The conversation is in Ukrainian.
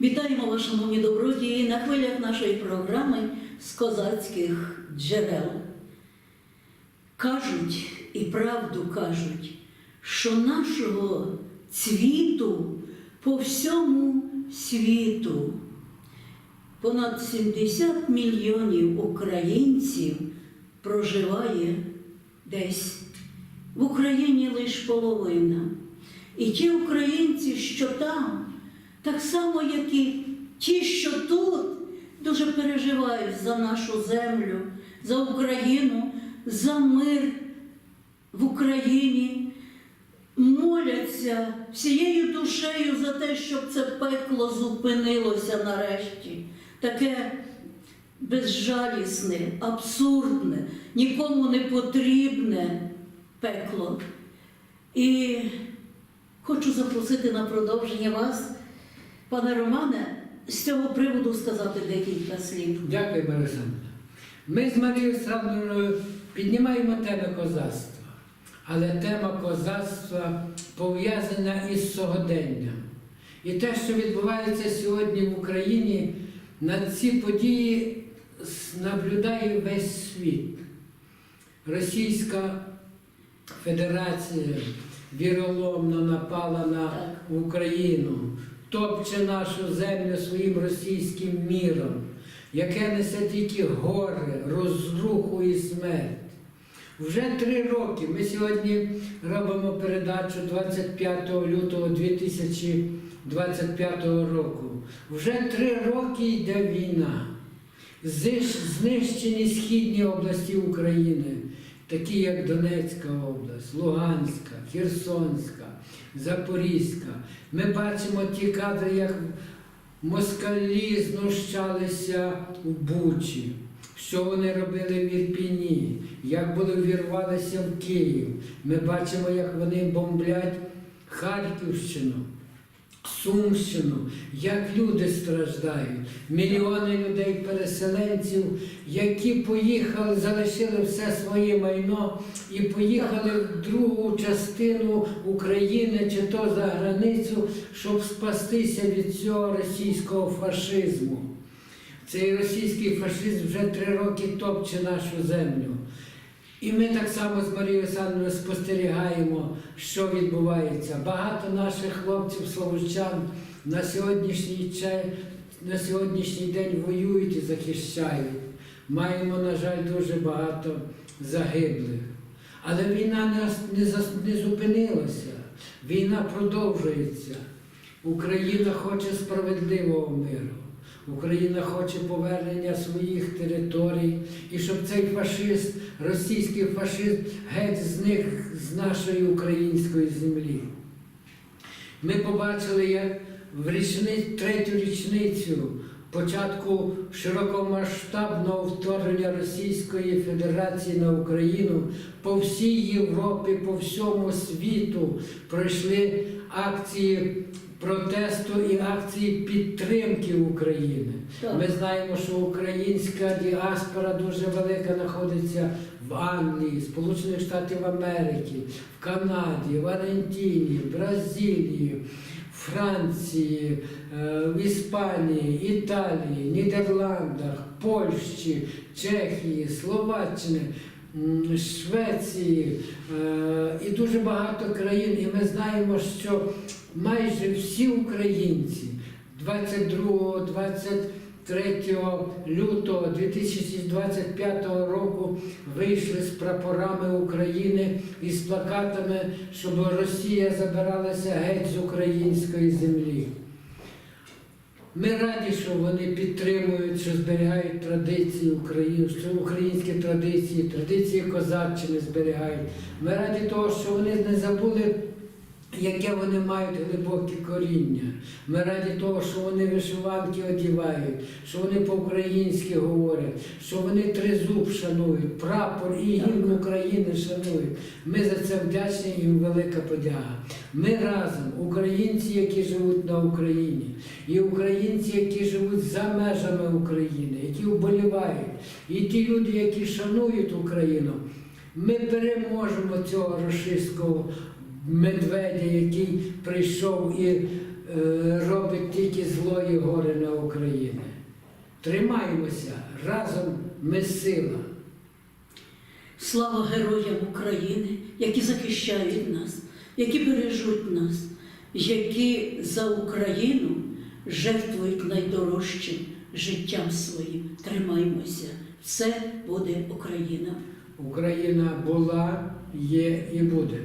Вітаємо вас, шановні добродії, на хвилях нашої програми з козацьких джерел. Кажуть і правду кажуть, що нашого цвіту по всьому світу понад 70 мільйонів українців проживає десь. В Україні лише половина. І ті українці, що там, так само, як і ті, що тут, дуже переживають за нашу землю, за Україну, за мир в Україні, моляться всією душею за те, щоб це пекло зупинилося нарешті. Таке безжалісне, абсурдне, нікому не потрібне пекло. І хочу запросити на продовження вас, пане Романе, з цього приводу сказати декілька слів. Дякую, Борисовна. Ми з Марією Олександрівною піднімаємо тему козацтва. Але тема козацтва пов'язана із сьогоденням. І те, що відбувається сьогодні в Україні, на ці події наблюдає весь світ. Російська Федерація віроломно напала на Україну, топче нашу землю своїм російським міром, яке несе тільки горе, розруху і смерть. Вже три роки ми сьогодні робимо передачу 25 лютого 2025 року. Вже три роки йде війна. Знищені східні області України, такі як Донецька область, Луганська, Херсонська, Запорізька. Ми бачимо ті кадри, як москалі знущалися в Бучі, що вони робили в Ірпіні, як були вірвалися в Київ. Ми бачимо, як вони бомблять Харківщину. Сумщину, як люди страждають, мільйони людей-переселенців, які поїхали, залишили все своє майно і поїхали в другу частину України чи то за границю, щоб спастися від цього російського фашизму. Цей російський фашизм вже три роки топче нашу землю. І ми так само з Марією Олександровною спостерігаємо, що відбувається. Багато наших хлопців, словучан на сьогоднішній, на сьогоднішній день воюють і захищають. Маємо, на жаль, дуже багато загиблих. Але війна не, не, не зупинилася, війна продовжується. Україна хоче справедливого миру. Україна хоче повернення своїх територій, і щоб цей фашист, російський фашист, геть зник з нашої української землі. Ми побачили, як в річни, третю річницю початку широкомасштабного вторгнення Російської Федерації на Україну по всій Європі, по всьому світу пройшли акції протесту і акції підтримки України. Так. Ми знаємо, що українська діаспора дуже велика знаходиться в Англії, Сполучених Штатів Америки, в Канаді, в Аргентині, в Бразилії, Франції, е, в Іспанії, Італії, Нідерландах, Польщі, Чехії, Словаччини. Швеції е, і дуже багато країн, і ми знаємо, що майже всі українці 22-23 лютого 2025 року вийшли з прапорами України і з плакатами, щоб Росія забиралася геть з української землі. Ми раді, що вони підтримують, що зберігають традиції України, що українські традиції, традиції козаччини зберігають. Ми раді того, що вони не забули, яке вони мають глибоке коріння. Ми раді того, що вони вишиванки одівають, що вони по-українськи говорять, що вони тризуб шанують, прапор і гімн України шанують. Ми за це вдячні їм велика подяга. Ми разом, українці, які живуть на Україні, і українці, які живуть за межами України, які вболівають, і ті люди, які шанують Україну, ми переможемо цього російського медведя, який прийшов і е, робить тільки зло і горе на Україні. Тримаємося, разом ми сила. Слава героям України, які захищають нас, які бережуть нас, які за Україну жертвують найдорожчим життям своїм. Тримаймося, все буде Україна. Україна була, є і буде.